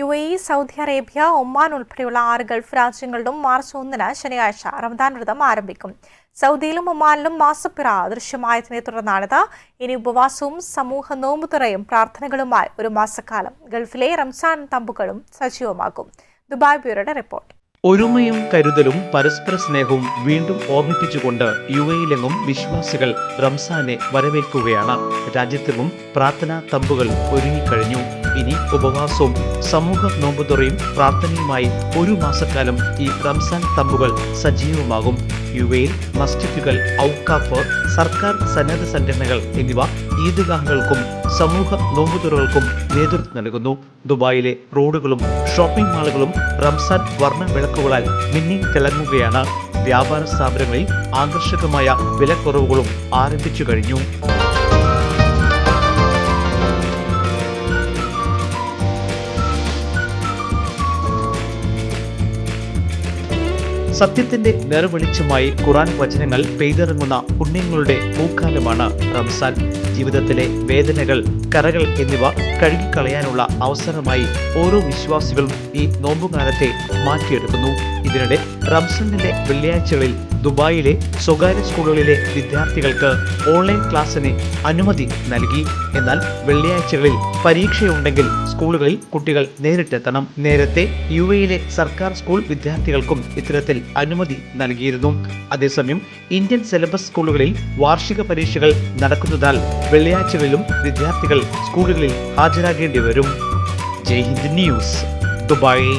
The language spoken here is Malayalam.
U A E Saudi Arabia Oman ഉൾപ്പെടെയുള്ള ആറ് ഗൾഫ് രാജ്യങ്ങളിലും മാർച്ച് ഒന്നിന് ശനിയാഴ്ച റമദാൻ വ്രതം ആരംഭിക്കും. സൗദിയിലും ഒമാനിലും മാസപ്പിറ ദൃശ്യമായതിനെ തുടർന്നാണിത്. ഇനി ഉപവാസവും സമൂഹ നോമ്പുതുറയും പ്രാർത്ഥനകളുമായി ഒരു മാസക്കാലം ഗൾഫിലെ റംസാൻ തമ്പുകളും സജീവമാകും. ദുബായ് ബ്യൂറോയുടെ റിപ്പോർട്ട്. ഒരുമയും കരുതലും പരസ്പര സ്നേഹവും വീണ്ടും ഓർമ്മിപ്പിച്ചുകൊണ്ട് യു എയിലെങ്ങും വിശ്വാസികൾ റംസാനെ വരവേൽക്കുകയാണ്. രാജ്യത്തെങ്ങും പ്രാർത്ഥനാ തമ്പുകൾ ഒരുങ്ങിക്കഴിഞ്ഞു. ഇനി ഉപവാസവും സമൂഹ നോമ്പുതുറയും പ്രാർത്ഥനയുമായി ഒരു മാസക്കാലം ഈ റംസാൻ തമ്പുകൾ സജീവമാകും. യു എയിൽ മസ്ജിദുകൾ ഔക്കാഫ് സർക്കാർ സന്നദ്ധ സംഘടനകൾ എന്നിവ ഈദ്ഗാഹുകൾക്കും സമൂഹ നോമ്പുതുറകൾക്കും നേതൃത്വം നൽകുന്നു. ദുബായിലെ റോഡുകളും ഷോപ്പിംഗ് മാളുകളും റംസാൻ വർണ വിളക്കുകളാൽ മിന്നി തിളങ്ങുകയാണ്. വ്യാപാര സ്ഥാപനങ്ങളിൽ ആകർഷകമായ വിലക്കുറവുകളും ആരംഭിച്ചു കഴിഞ്ഞു. സത്യത്തിന്റെ നിറവെളിച്ചമായി ഖുറാൻ വചനങ്ങൾ പെയ്തിറങ്ങുന്ന പുണ്യങ്ങളുടെ പൂക്കാലമാണ് റംസാൻ. ജീവിതത്തിലെ വേദനകൾ കറകൾ എന്നിവ കഴുകിക്കളയാനുള്ള അവസരമായി ഓരോ വിശ്വാസികളും ഈ നോമ്പുകാലത്തെ മാറ്റിയെടുക്കുന്നു. ഇതിനിടെ റംസണിന്റെ വെള്ളിയാഴ്ചകളിൽ ദുബായിലെ സ്വകാര്യ സ്കൂളുകളിലെ വിദ്യാർത്ഥികൾക്ക് ഓൺലൈൻ ക്ലാസ്സിന് അനുമതി നൽകി. എന്നാൽ വെള്ളിയാഴ്ചകളിൽ പരീക്ഷയുണ്ടെങ്കിൽ സ്കൂളുകളിൽ കുട്ടികൾ നേരിട്ടെത്തണം. നേരത്തെ യു എയിലെ സർക്കാർ സ്കൂൾ വിദ്യാർത്ഥികൾക്കും ഇത്തരത്തിൽ അനുമതി നൽകിയിരുന്നു. അതേസമയം ഇന്ത്യൻ സിലബസ് സ്കൂളുകളിൽ വാർഷിക പരീക്ഷകൾ നടക്കുന്നതാൽ വെള്ളിയാഴ്ചകളിലും വിദ്യാർത്ഥികൾ സ്കൂളുകളിൽ ഹാജരാകേണ്ടി വരും. Jai Hind news Dubai.